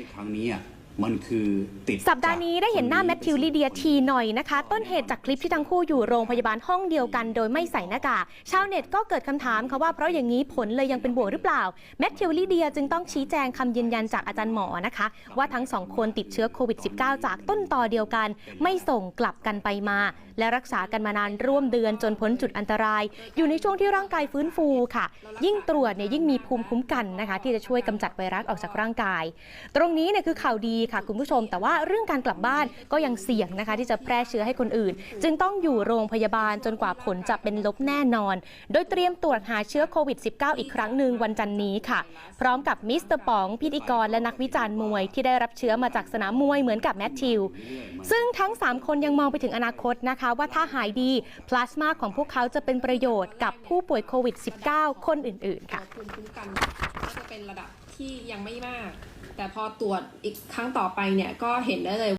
ในครั้งนี้อะ มันคือติดสัปดาห์นี้ได้เห็นหน้าแมทธิวลิเดียทีหน่อยนะคะ ต้นเหตุจากคลิปที่ทั้งคู่อยู่โรงพยาบาลห้องเดียวกัน โดยไม่ใส่หน้ากากชาวเน็ตก็เกิดคำถามค่ะว่าเพราะอย่างนี้ผลเลยยังเป็นบวกหรือเปล่าแมทธิวลิเดียจึงต้องชี้แจงคำยืนยันจากอาจารย์หมอนะคะ ว่าทั้งสองคนติดเชื้อโควิด -19 จากต้นต่อเดียวกัน ไม่ส่งกลับกันไปมา และรักษากันมานานร่วมเดือนจนพ้นจุดอันตราย อยู่ในช่วงที่ร่างกายฟื้นฟูค่ะ ยิ่งตรวจเนี่ยยิ่งมีภูมิคุ้มกันนะคะ ที่จะช่วยกำจัดไวรัสออกจากร่างกาย ตรงนี้เนี่ยคือข่าวดีค่ะคุณผู้ชม แต่ว่าเรื่องการกลับบ้านก็ยังเสี่ยงนะคะ ที่จะแพร่เชื้อให้คนอื่น จึงต้องอยู่โรงพยาบาลจนกว่าผลจะเป็นลบแน่นอน โดยเตรียมตรวจหาเชื้อโควิด -19 อีกครั้งหนึ่งวันจันทร์นี้ค่ะ พร้อมกับมิสเตอร์ป๋องพิธีกรและนักวิจารณ์มวย ที่ได้รับเชื้อมาจากสนามมวยเหมือนกับแมทธิว ซึ่งทั้ง 3 คนยังมองไปถึงอนาคตนะคะ ว่าถ้าหายดีพลาสมาของพวกเขาจะเป็นประโยชน์กับผู้ป่วยโควิด -19 คนอื่นๆค่ะภูมิคุ้มกันก็จะ เป็นระดับที่ยังไม่มาก แต่พอตรวจอีกครั้งต่อไปเนี่ยก็เห็นได้เลย